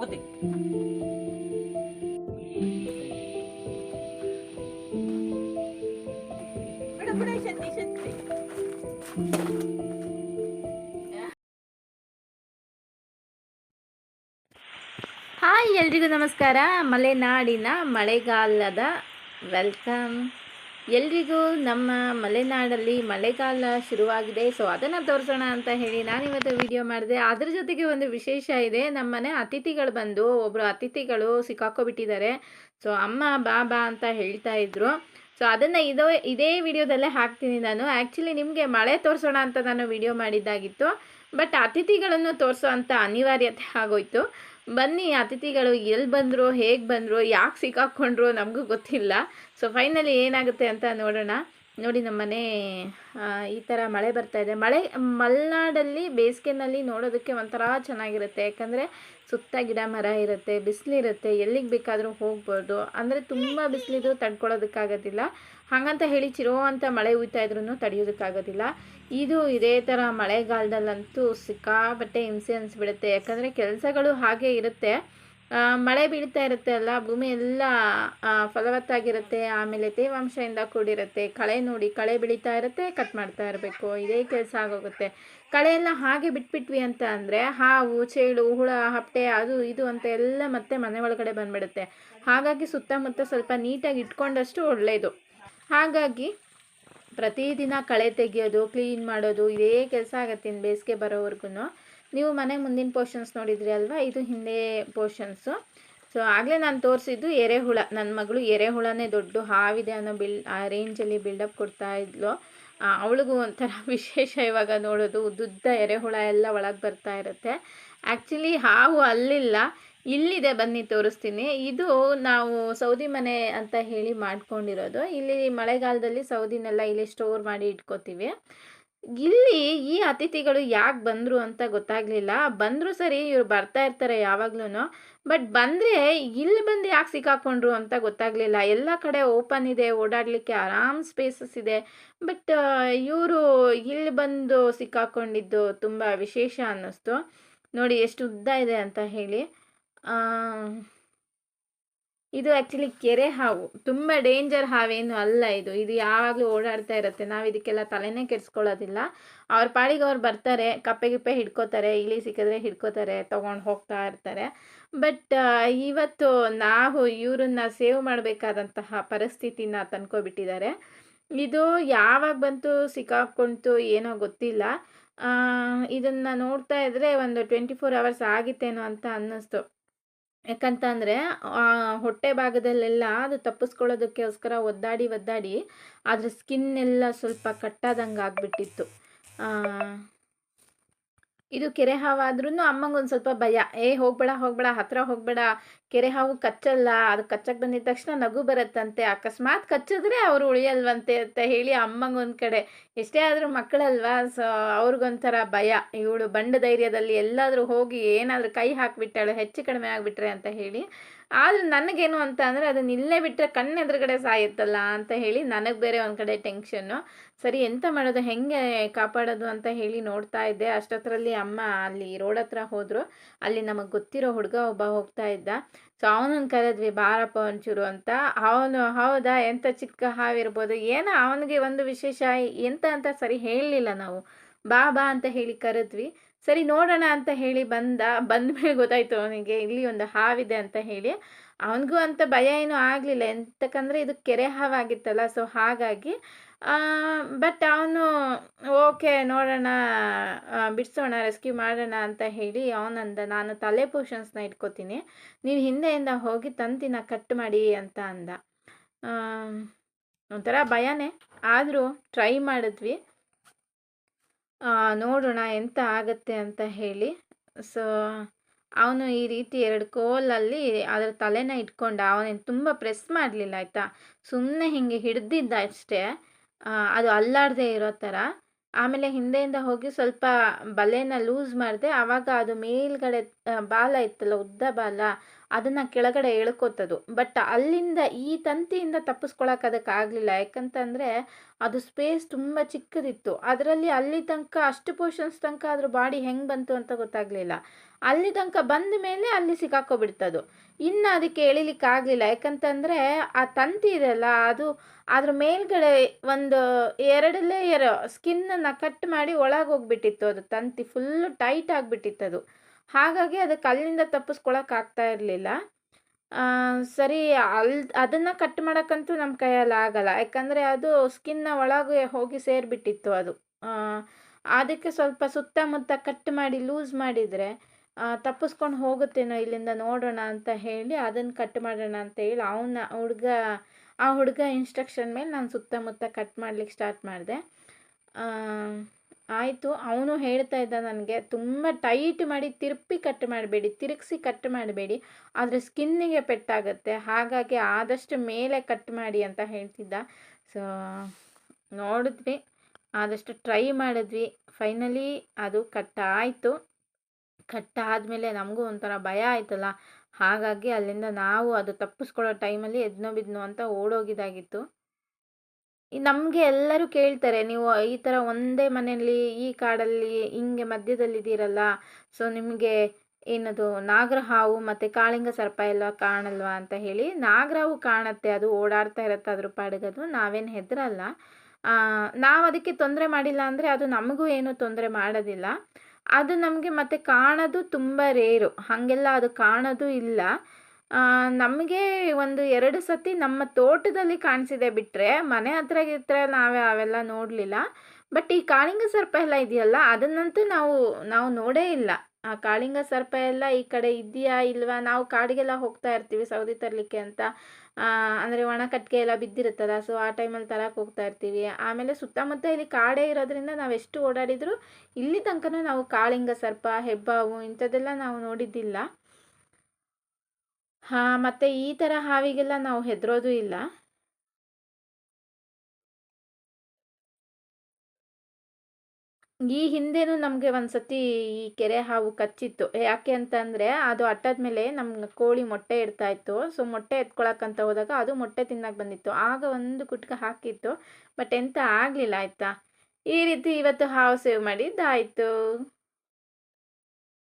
ಶಕ್ತಿ. Hi ಎಲ್ರಿಗೂ ನಮಸ್ಕಾರ. ಮಲೆನಾಡಿನ ಮಳೆಗಾಲದ ವೆಲ್ಕಮ್. ಎಲ್ರಿಗೂ ನಮ್ಮ ಮಲೆನಾಡಲ್ಲಿ ಮಳೆಗಾಲ ಶುರುವಾಗಿದೆ. ಸೊ ಅದನ್ನು ತೋರಿಸೋಣ ಅಂತ ಹೇಳಿ ನಾನಿವತ್ತು ವಿಡಿಯೋ ಮಾಡಿದೆ. ಅದ್ರ ಜೊತೆಗೆ ಒಂದು ವಿಶೇಷ ಇದೆ. ನಮ್ಮ ಮನೆ ಅತಿಥಿಗಳು ಬಂದು ಒಬ್ಬರು ಅತಿಥಿಗಳು ಸಿಕ್ಕಾಕೊಬಿಟ್ಟಿದ್ದಾರೆ. ಸೊ ಅಮ್ಮ, ಬಾ ಬಾ ಅಂತ ಹೇಳ್ತಾ ಇದ್ರು. ಸೊ ಅದನ್ನು ಇದೋ, ಇದೇ ವಿಡಿಯೋದಲ್ಲೇ ಹಾಕ್ತೀನಿ ನಾನು. ಆ್ಯಕ್ಚುಲಿ ನಿಮಗೆ ಮಳೆ ತೋರಿಸೋಣ ಅಂತ ನಾನು ವಿಡಿಯೋ ಮಾಡಿದ್ದಾಗಿತ್ತು. ಬಟ್ ಅತಿಥಿಗಳನ್ನು ತೋರಿಸೋ ಅಂಥ ಅನಿವಾರ್ಯತೆ ಆಗೋಯ್ತು. ಬನ್ನಿ, ಅತಿಥಿಗಳು ಎಲ್ಲಿ ಬಂದರು, ಹೇಗೆ ಬಂದರು, ಯಾಕೆ ಸಿಕ್ಕಾಕ್ಕೊಂಡ್ರು ನಮಗೂ ಗೊತ್ತಿಲ್ಲ. ಸೊ ಫೈನಲಿ ಏನಾಗುತ್ತೆ ಅಂತ ನೋಡೋಣ. ನೋಡಿ ನಮ್ಮನೆ ಈ ಥರ ಮಳೆ ಬರ್ತಾ ಇದೆ. ಮಳೆ, ಮಲೆನಾಡಲ್ಲಿ, ಬೇಸಿಗೆನಲ್ಲಿ ನೋಡೋದಕ್ಕೆ ಒಂಥರ ಚೆನ್ನಾಗಿರುತ್ತೆ. ಯಾಕಂದರೆ ಸುತ್ತ ಗಿಡ ಮರ ಇರುತ್ತೆ ಬಿಸಿಲಿರುತ್ತೆ ಎಲ್ಲಿಗೆ ಬೇಕಾದರೂ ಹೋಗ್ಬೋದು. ಅಂದರೆ ತುಂಬ ಬಿಸಿಲಿದ್ರು ತಡ್ಕೊಳ್ಳೋದಕ್ಕಾಗೋದಿಲ್ಲ ಹಾಗಂತ ಹೇಳಿ ಚಿರೋ ಅಂತ ಮಳೆ ಉಯ್ತಾ ಇದ್ರೂ ತಡೆಯೋದಕ್ಕಾಗೋದಿಲ್ಲ. ಇದು ಇದೇ ಥರ ಮಳೆಗಾಲದಲ್ಲಂತೂ ಸಿಕ್ಕಾಪಟ್ಟೆ ಹಿಂಸೆ ಅನಿಸ್ಬಿಡುತ್ತೆ. ಯಾಕಂದರೆ ಕೆಲಸಗಳು ಹಾಗೆ ಇರುತ್ತೆ. ಮಳೆ ಬೀಳ್ತಾ ಇರುತ್ತೆ ಅಲ್ಲ, ಭೂಮಿ ಎಲ್ಲ ಫಲವತ್ತಾಗಿರುತ್ತೆ, ಆಮೇಲೆ ತೇವಾಂಶದಿಂದ ಕೂಡಿರುತ್ತೆ, ಕಳೆ ನೋಡಿ ಕಳೆ ಬೆಳೀತಾ ಇರುತ್ತೆ ಕಟ್ ಮಾಡ್ತಾ ಇರಬೇಕು, ಇದೇ ಕೆಲಸ ಆಗೋಗುತ್ತೆ. ಕಳೆ ಎಲ್ಲ ಹಾಗೆ ಬಿಟ್ಬಿಟ್ವಿ ಅಂತ ಅಂದರೆ, ಹಾವು, ಚೇಳು, ಹುಳ, ಹಪ್ಪೆ, ಅದು ಇದು ಅಂತ ಎಲ್ಲ ಮತ್ತೆ ಮನೆ ಒಳಗಡೆ ಬಂದ್ಬಿಡುತ್ತೆ. ಹಾಗಾಗಿ ಸುತ್ತಮುತ್ತ ಸ್ವಲ್ಪ ನೀಟಾಗಿ ಇಟ್ಕೊಂಡಷ್ಟು ಒಳ್ಳೆಯದು ಹಾಗಾಗಿ ಪ್ರತಿದಿನ ಕಳೆ ತೆಗೆಯೋದು ಕ್ಲೀನ್ ಮಾಡೋದು, ಇದೇ ಕೆಲಸ ಆಗತ್ತೆ ಇನ್ನು ಬೇಸಿಗೆ ಬರೋವರೆಗೂ ನೀವು ಮನೆ ಮುಂದಿನ ಪೋರ್ಷನ್ಸ್ ನೋಡಿದ್ರಿ ಅಲ್ವಾ? ಇದು ಹಿಂದೆ ಪೋರ್ಷನ್ಸು ಸೊ ಆಗಲೇ ನಾನು ತೋರಿಸಿದ್ದು ಎರೆಹುಳ. ನನ್ನ ಮಗಳು ಎರೆಹುಳನೇ ದೊಡ್ಡ ಹಾವಿದೆ ಅನ್ನೋ ಬಿಲ್, ಆ ರೇಂಜಲ್ಲಿ ಬಿಲ್ಡಪ್ ಕೊಡ್ತಾ ಇದ್ಲು. ಅವಳಿಗೂ ಒಂಥರ ವಿಶೇಷ ಇವಾಗ ನೋಡೋದು. ಉದ್ದುದ್ದ ಎರೆಹುಳ ಎಲ್ಲ ಒಳಗೆ ಬರ್ತಾ ಇರುತ್ತೆ. ಆ್ಯಕ್ಚುಲಿ ಹಾವು ಅಲ್ಲಿಲ್ಲ. ಇಲ್ಲಿದೆ ಬನ್ನಿ ತೋರಿಸ್ತೀನಿ. ಇದು ನಾವು ಸೌದಿ ಮನೆ ಅಂತ ಹೇಳಿ ಮಾಡ್ಕೊಂಡಿರೋದು. ಇಲ್ಲಿ ಮಳೆಗಾಲದಲ್ಲಿ ಸೌದಿನೆಲ್ಲ ಇಲ್ಲಿ ಸ್ಟೋರ್ ಮಾಡಿ ಇಟ್ಕೋತೀವಿ. ಇಲ್ಲಿ ಈ ಅತಿಥಿಗಳು ಯಾಕೆ ಬಂದರು ಅಂತ ಗೊತ್ತಾಗಲಿಲ್ಲ. ಬಂದರೂ ಸರಿ ಇವ್ರು ಬರ್ತಾ ಇರ್ತಾರೆ ಯಾವಾಗ್ಲೂ ಬಟ್ ಬಂದರೆ ಇಲ್ಲಿ ಬಂದು ಯಾಕೆ ಸಿಕ್ಕಾಕೊಂಡ್ರು ಅಂತ ಗೊತ್ತಾಗಲಿಲ್ಲ. ಎಲ್ಲ ಕಡೆ ಓಪನ್ ಇದೆ, ಓಡಾಡಲಿಕ್ಕೆ ಆರಾಮ್ ಸ್ಪೇಸಸ್ ಇದೆ. ಬಟ್ ಇವರು ಇಲ್ಲಿ ಬಂದು ಸಿಕ್ಕಾಕೊಂಡಿದ್ದು ತುಂಬ ವಿಶೇಷ ಅನ್ನಿಸ್ತು. ನೋಡಿ, ಎಷ್ಟು ಉದ್ದ ಇದೆ ಅಂತ ಹೇಳಿ. ಇದು ಆ್ಯಕ್ಚುಲಿ ಕೆರೆ ಹಾವು. ತುಂಬ ಡೇಂಜರ್ ಹಾವೇನು ಅಲ್ಲ ಇದು. ಇದು ಯಾವಾಗಲೂ ಓಡಾಡ್ತಾ ಇರುತ್ತೆ. ನಾವು ಇದಕ್ಕೆಲ್ಲ ತಲೆನೇ ಕೆಡಿಸ್ಕೊಳ್ಳೋದಿಲ್ಲ. ಅವ್ರ ಪಾಡಿಗೆ ಅವ್ರು ಬರ್ತಾರೆ, ಕಪ್ಪೆ ಗಿಪ್ಪೆ ಹಿಡ್ಕೋತಾರೆ, ಇಲಿ ಸಿಕ್ಕಿದ್ರೆ ಹಿಡ್ಕೋತಾರೆ, ತೊಗೊಂಡು ಹೋಗ್ತಾ ಇರ್ತಾರೆ. ಬಟ್ ಇವತ್ತು ನಾವು ಇವರನ್ನ ಸೇವ್ ಮಾಡಬೇಕಾದಂತಹ ಪರಿಸ್ಥಿತಿನ ತಂದ್ಕೊಬಿಟ್ಟಿದ್ದಾರೆ. ಇದು ಯಾವಾಗ ಬಂತು ಸಿಕ್ಕಾಕೊಂತು ಏನೋ ಗೊತ್ತಿಲ್ಲ. ಇದನ್ನು ನೋಡ್ತಾ ಇದ್ದರೆ ಒಂದು ಟ್ವೆಂಟಿ ಫೋರ್ ಅವರ್ಸ್ ಆಗಿತ್ತೇನೋ ಅಂತ ಅನ್ನಿಸ್ತು. ಯಾಕಂತಂದರೆ ಹೊಟ್ಟೆ ಭಾಗದಲ್ಲೆಲ್ಲ ಅದು ತಪ್ಪಿಸ್ಕೊಳ್ಳೋದಕ್ಕೋಸ್ಕರ ಒದ್ದಾಡಿ ಒದ್ದಾಡಿ ಅದ್ರ ಸ್ಕಿನ್ ಎಲ್ಲ ಸ್ವಲ್ಪ ಕಟ್ಟಾದಂಗೆ ಆಗಿಬಿಟ್ಟಿತ್ತು ಇದು ಕೆರೆ ಹಾವಾದ್ರೂ ಅಮ್ಮಂಗೆ ಒಂದು ಸ್ವಲ್ಪ ಭಯ. ಏ, ಹೋಗ್ಬೇಡ ಹೋಗ್ಬೇಡ, ಹತ್ರ ಹೋಗ್ಬೇಡ. ಕೆರೆ ಹಾವು ಕಚ್ಚಲ್ಲ. ಅದು ಕಚ್ಚಕ್ಕೆ ಬಂದಿದ ತಕ್ಷಣ ನಗು ಬರುತ್ತಂತೆ. ಅಕಸ್ಮಾತ್ ಕಚ್ಚಿದ್ರೆ ಅವ್ರು ಉಳಿಯಲ್ವಂತೆ ಅಂತ ಹೇಳಿ ಅಮ್ಮಂಗೆ ಒಂದು ಕಡೆ. ಎಷ್ಟೇ ಆದರೂ ಮಕ್ಕಳಲ್ವಾ? ಸೊ, ಅವ್ರಿಗೊಂಥರ ಭಯ. ಇವಳು ಬಂಡ ಧೈರ್ಯದಲ್ಲಿ ಎಲ್ಲಾದರೂ ಹೋಗಿ ಏನಾದರೂ ಕೈ ಹಾಕಿಬಿಟ್ಟಾಳು, ಹೆಚ್ಚು ಕಡಿಮೆ ಆಗಿಬಿಟ್ರೆ ಅಂತ ಹೇಳಿ ಆದರೆ ನನಗೇನು ಅಂತ ಅಂದರೆ ಅದನ್ನ ಇಲ್ಲೇ ಬಿಟ್ಟರೆ ಕಣ್ಣೆದುರುಗಡೆ ಸಾಯುತ್ತಲ್ಲ ಅಂತ ಹೇಳಿ ನನಗೆ ಬೇರೆ ಒಂದು ಕಡೆ ಟೆನ್ಷನ್ನು. ಸರಿ, ಎಂತ ಮಾಡೋದು, ಹೆಂಗೆ ಕಾಪಾಡೋದು ಅಂತ ಹೇಳಿ ನೋಡ್ತಾ ಇದ್ದೆ. ಅಷ್ಟೊತ್ತರಲ್ಲಿ ಅಮ್ಮ ಅಲ್ಲಿ ರೋಡ್ ಹತ್ರ ಹೋದರು. ಅಲ್ಲಿ ನಮಗೆ ಗೊತ್ತಿರೋ ಹುಡುಗ ಒಬ್ಬ ಹೋಗ್ತಾ ಇದ್ದ. ಸೊ ಅವನನ್ನು ಕರೆದ್ವಿ, ಬಾರಪ್ಪ ಒಂಚೂರು ಅಂತ. ಅವನು, ಹೌದಾ ಎಂಥ ಚಿಕ್ಕ ಹಾವಿರ್ಬೋದು? ಏನೋ ಅವನಿಗೆ ಒಂದು ವಿಶೇಷ ಎಂತ ಅಂತ ಸರಿ ಹೇಳಲಿಲ್ಲ ನಾವು. ಬಾ ಬಾ ಅಂತ ಹೇಳಿ ಕರೆದ್ವಿ. ಸರಿ ನೋಡೋಣ ಅಂತ ಹೇಳಿ ಬಂದ ಬಂದ ಮೇಲೆ ಗೊತ್ತಾಯ್ತು ಅವನಿಗೆ ಇಲ್ಲಿ ಒಂದು ಹಾವಿದೆ ಅಂತ ಹೇಳಿ. ಅವನಿಗೂ ಅಂತ ಭಯ ಏನೂ ಆಗಲಿಲ್ಲ. ಎಂತಕ್ಕಂದರೆ ಇದು ಕೆರೆ ಹಾವಾಗಿತ್ತಲ್ಲ ಸೊ ಹಾಗಾಗಿ ಬಟ್ ಅವನು ಓಕೆ ನೋಡೋಣ ಬಿಡಿಸೋಣ ರೆಸ್ಕ್ಯೂ ಮಾಡೋಣ ಅಂತ ಹೇಳಿ ಅವನಂದ, ನಾನು ತಲೆ ಪೋಷನ್ಸ್ನ ಇಟ್ಕೋತೀನಿ. ನೀನು ಹಿಂದೆಯಿಂದ ಹೋಗಿ ತಂತಿನ ಕಟ್ ಮಾಡಿ ಅಂತ ಅಂದ. ಒಂಥರ ಭಯನೇ. ಆದರೂ ಟ್ರೈ ಮಾಡಿದ್ವಿ. ನೋಡೋಣ ಎಂತ ಆಗತ್ತೆ ಅಂತ ಹೇಳಿ. ಸೊ ಅವನು ಈ ರೀತಿ ಎರಡು ಕೋಲಲ್ಲಿ ಅದರ ತಲೆನ ಇಟ್ಕೊಂಡ, ಅವನೇನು ತುಂಬ ಪ್ರೆಸ್ ಮಾಡಲಿಲ್ಲ, ಆಯಿತಾ? ಸುಮ್ಮನೆ ಹಿಂಗೆ ಹಿಡ್ದಿದ್ದ ಅಷ್ಟೇ. ಅದು ಅಲ್ಲಾಡದೆ ಇರೋ ಥರ. ಆಮೇಲೆ ಹಿಂದೆಯಿಂದ ಹೋಗಿ ಸ್ವಲ್ಪ ಬಲೆನ ಲೂಸ್ ಮಾಡಿದೆ, ಆವಾಗ ಅದು ಮೇಲ್ಗಡೆ ಬಾಲ ಇತ್ತಲ್ಲ, ಉದ್ದ ಬಾಲ ಅದನ್ನು ಕೆಳಗಡೆ ಎಳ್ಕೋತದು ಬಟ್ ಅಲ್ಲಿಂದ ಈ ತಂತಿಯಿಂದ ತಪ್ಪಿಸ್ಕೊಳಕ್ಕೆ ಅದಕ್ಕೆ ಆಗಲಿಲ್ಲ. ಯಾಕಂತಂದರೆ ಅದು ಸ್ಪೇಸ್ ತುಂಬ ಚಿಕ್ಕದಿತ್ತು. ಅದರಲ್ಲಿ ಅಲ್ಲಿ ತನಕ ಅಷ್ಟು ಪೋರ್ಷನ್ಸ್ ತನಕ ಅದ್ರ ಬಾಡಿ ಹೆಂಗೆ ಬಂತು ಅಂತ ಗೊತ್ತಾಗಲಿಲ್ಲ. ಅಲ್ಲಿ ತನಕ ಬಂದ ಮೇಲೆ ಅಲ್ಲಿ ಸಿಕ್ಕಾಕೊಬಿಡ್ತದು. ಇನ್ನು ಅದಕ್ಕೆ ಎಳಿಲಿಕ್ಕೆ ಆಗಲಿಲ್ಲ. ಯಾಕಂತಂದರೆ ಆ ತಂತಿ ಇದೆಯಲ್ಲ, ಅದು ಅದ್ರ ಮೇಲ್ಗಡೆ ಒಂದು ಎರಡು ಲೇಯರ್ ಸ್ಕಿನ್ನನ್ನು ಕಟ್ ಮಾಡಿ ಒಳಗೆ ಹೋಗ್ಬಿಟ್ಟಿತ್ತು. ಅದು ತಂತಿ ಫುಲ್ಲು ಟೈಟ್ ಆಗಿಬಿಟ್ಟಿತ್ತು ಅದು ಹಾಗಾಗಿ ಅದಕ್ಕೆ ಅಲ್ಲಿಂದ ತಪ್ಪಿಸ್ಕೊಳಕ್ ಆಗ್ತಾ ಇರಲಿಲ್ಲ. ಸರಿ ಅಲ್ಲಿ ಅದನ್ನು ಕಟ್ ಮಾಡೋಕ್ಕಂತೂ ನಮ್ಮ ಕೈಯಲ್ಲಿ ಆಗಲ್ಲ. ಯಾಕಂದರೆ ಅದು ಸ್ಕಿನ್ನ ಒಳಗೆ ಹೋಗಿ ಸೇರಿಬಿಟ್ಟಿತ್ತು ಅದು. ಅದಕ್ಕೆ ಸ್ವಲ್ಪ ಸುತ್ತಮುತ್ತ ಕಟ್ ಮಾಡಿ ಲೂಸ್ ಮಾಡಿದರೆ ತಪ್ಪಿಸ್ಕೊಂಡು ಹೋಗುತ್ತೇನೋ ಇಲ್ಲಿಂದ ನೋಡೋಣ ಅಂತ ಹೇಳಿ ಅದನ್ನು ಕಟ್ ಮಾಡೋಣ ಅಂತ ಹೇಳಿ ಅವನ ಹುಡುಗ, ಆ ಹುಡುಗ ಇನ್ಸ್ಟ್ರಕ್ಷನ್ ಮೇಲೆ ನಾನು ಸುತ್ತಮುತ್ತ ಕಟ್ ಮಾಡ್ಲಿಕ್ಕೆ ಸ್ಟಾರ್ಟ್ ಮಾಡಿದೆ. ಆಯಿತು, ಅವನು ಹೇಳ್ತಾ ಇದ್ದ ನನಗೆ, ತುಂಬ ಟೈಟ್ ಮಾಡಿ, ತಿರುಪಿ ಕಟ್ ಮಾಡಬೇಡಿ, ತಿರುಗಿಸಿ ಕಟ್ ಮಾಡಬೇಡಿ, ಆದರೆ ಸ್ಕಿನ್ನಿಗೆ ಪೆಟ್ಟಾಗುತ್ತೆ, ಹಾಗಾಗಿ ಆದಷ್ಟು ಮೇಲೆ ಕಟ್ ಮಾಡಿ ಅಂತ ಹೇಳ್ತಿದ್ದ. ಸೊ ನೋಡಿದ್ವಿ, ಆದಷ್ಟು ಟ್ರೈ ಮಾಡಿದ್ವಿ ಫೈನಲಿ ಅದು ಕಟ್ ಆಯಿತು. ಕಟ್ ಆದಮೇಲೆ ನಮಗೂ ಒಂಥರ ಭಯ ಆಯ್ತಲ್ಲ, ಹಾಗಾಗಿ ಅಲ್ಲಿಂದ ನಾವು ಅದು ತಪ್ಪಿಸ್ಕೊಳ್ಳೋ ಟೈಮಲ್ಲಿ ಎದ್ನೋ ಬಿದ್ನೋ ಅಂತ ಓಡೋಗಿದ್ದಾಗಿತ್ತು. ನಮಗೆ ಎಲ್ಲರೂ ಕೇಳ್ತಾರೆ, ನೀವು ಈ ಥರ ಒಂದೇ ಮನೆಯಲ್ಲಿ ಈ ಕಾಡಲ್ಲಿ ಹಿಂಗೆ ಮಧ್ಯದಲ್ಲಿದ್ದೀರಲ್ಲ ಸೊ ನಿಮಗೆ ಏನದು ನಾಗರಹಾವು ಮತ್ತು ಕಾಳಿಂಗ ಸರ್ಪ ಎಲ್ಲ ಕಾಣಲ್ವಾ ಅಂತ ಹೇಳಿ, ನಾಗರಹಾವು ಕಾಣತ್ತೆ, ಅದು ಓಡಾಡ್ತಾ ಇರುತ್ತೆ ಅದ್ರ ಪಾಡಿಗದು, ನಾವೇನು ಹೆದರಲ್ಲ. ನಾವು ಅದಕ್ಕೆ ತೊಂದರೆ ಮಾಡಿಲ್ಲ ಅಂದರೆ ಅದು ನಮಗೂ ಏನೂ ತೊಂದರೆ ಮಾಡೋದಿಲ್ಲ. ಅದು ನಮಗೆ ಮತ್ತೆ ಕಾಣೋದು ತುಂಬ ರೇರು, ಹಾಗೆಲ್ಲ ಅದು ಕಾಣೋದು ಇಲ್ಲ. ನಮಗೆ ಒಂದು ಎರಡು ಸತಿ ನಮ್ಮ ತೋಟದಲ್ಲಿ ಕಾಣಿಸಿದೆ ಬಿಟ್ಟರೆ ಮನೆ ಹತ್ರ ಗಿತ್ರ ನಾವೇ ಅವೆಲ್ಲ ನೋಡಲಿಲ್ಲ. ಬಟ್ ಈ ಕಾಳಿಂಗ ಸರ್ಪ ಎಲ್ಲ ಇದೆಯಲ್ಲ, ಅದನ್ನಂತೂ ನಾವು ನಾವು ನೋಡೇ ಇಲ್ಲ. ಆ ಕಾಳಿಂಗ ಸರ್ಪ ಎಲ್ಲ ಈ ಕಡೆ ಇದೆಯಾ ಇಲ್ವಾ? ನಾವು ಕಾಡಿಗೆಲ್ಲ ಹೋಗ್ತಾ ಇರ್ತೀವಿ ಸೌದಿ ತರಲಿಕ್ಕೆ ಅಂತ. ಅಂದರೆ ಒಣ ಕಟ್ಟಿಗೆ ಎಲ್ಲ ಬಿದ್ದಿರುತ್ತಲ್ಲ ಸೊ ಆ ಟೈಮಲ್ಲಿ ತರಕ್ಕೆ ಹೋಗ್ತಾ ಇರ್ತೀವಿ. ಆಮೇಲೆ ಸುತ್ತಮುತ್ತ ಇಲ್ಲಿ ಕಾಡೇ ಇರೋದ್ರಿಂದ ನಾವು ಎಷ್ಟು ಓಡಾಡಿದರೂ ಇಲ್ಲಿ ತನಕನೂ ನಾವು ಕಾಳಿಂಗ ಸರ್ಪ, ಹೆಬ್ಬಾವು ಇಂಥದ್ದೆಲ್ಲ ನಾವು ನೋಡಿದ್ದಿಲ್ಲ. ಹಾಂ, ಮತ್ತು ಈ ಥರ ಹಾವಿಗೆಲ್ಲ ನಾವು ಹೆದರೋದು ಇಲ್ಲ. ಈ ಹಿಂದೆನೂ ನಮಗೆ ಒಂದು ಸತಿ ಈ ಕೆರೆ ಹಾವು ಕಚ್ಚಿತ್ತು. ಯಾಕೆ ಅಂತಂದರೆ, ಅದು ಅಟ್ಟದ ಮೇಲೆ ನಮ್ಮ ಕೋಳಿ ಮೊಟ್ಟೆ ಇಡ್ತಾ ಇತ್ತು. ಸೊ, ಮೊಟ್ಟೆ ಎತ್ಕೊಳಕ್ಕಂತ ಹೋದಾಗ ಅದು ಮೊಟ್ಟೆ ತಿನ್ನಕ್ಕೆ ಬಂದಿತ್ತು. ಆಗ ಒಂದು ಕುಟ್ಕ ಹಾಕಿತ್ತು. ಬಟ್ ಎಂತ ಆಗಲಿಲ್ಲ, ಆಯಿತಾ? ಈ ರೀತಿ ಇವತ್ತು ಹಾವು ಸೇವ್ ಮಾಡಿದ್ದಾಯಿತು.